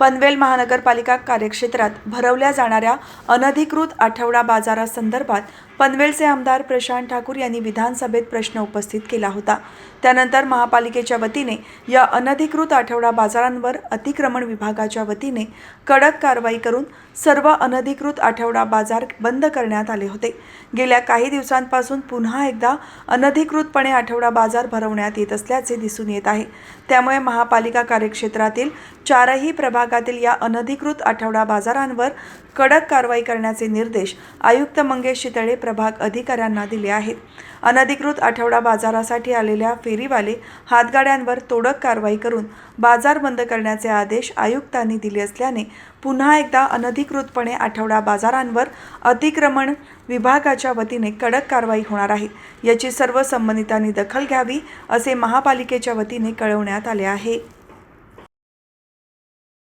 पनवेल महानगरपालिका कार्यक्षेत्रात भरवल्या जाणाऱ्या अनधिकृत आठवडा बाजारासंदर्भात पनवेलचे आमदार प्रशांत ठाकूर यांनी विधानसभेत प्रश्न उपस्थित केला होता. त्यानंतर महापालिकेच्या वतीने या अनधिकृत आठवडा बाजारांवर अतिक्रमण विभागाच्या वतीने कडक कारवाई करून सर्व अनधिकृत आठवडा बाजार बंद करण्यात आले होते. गेल्या काही दिवसांपासून पुन्हा एकदा अनधिकृतपणे आठवडा बाजार भरवण्यात येत असल्याचे दिसून येत आहे. त्यामुळे महापालिका कार्यक्षेत्रातील चारही प्रभाग विभागातील या अनधिकृत आठवडा बाजारांवर कडक कारवाई करण्याचे निर्देश आयुक्त मंगेश शितळे प्रभाग अधिकाऱ्यांना दिले आहेत. अनधिकृत आठवडा बाजारासाठी आलेल्या फेरीवाले हातगाड्यांवर तोडक कारवाई करून बाजार बंद करण्याचे आदेश आयुक्तांनी दिले असल्याने पुन्हा एकदा अनधिकृतपणे आठवडा बाजारांवर अतिक्रमण विभागाच्या वतीने कडक कारवाई होणार आहे. याची सर्व संबंधितांनी दखल घ्यावी असे महापालिकेच्या वतीने कळवण्यात आले आहे.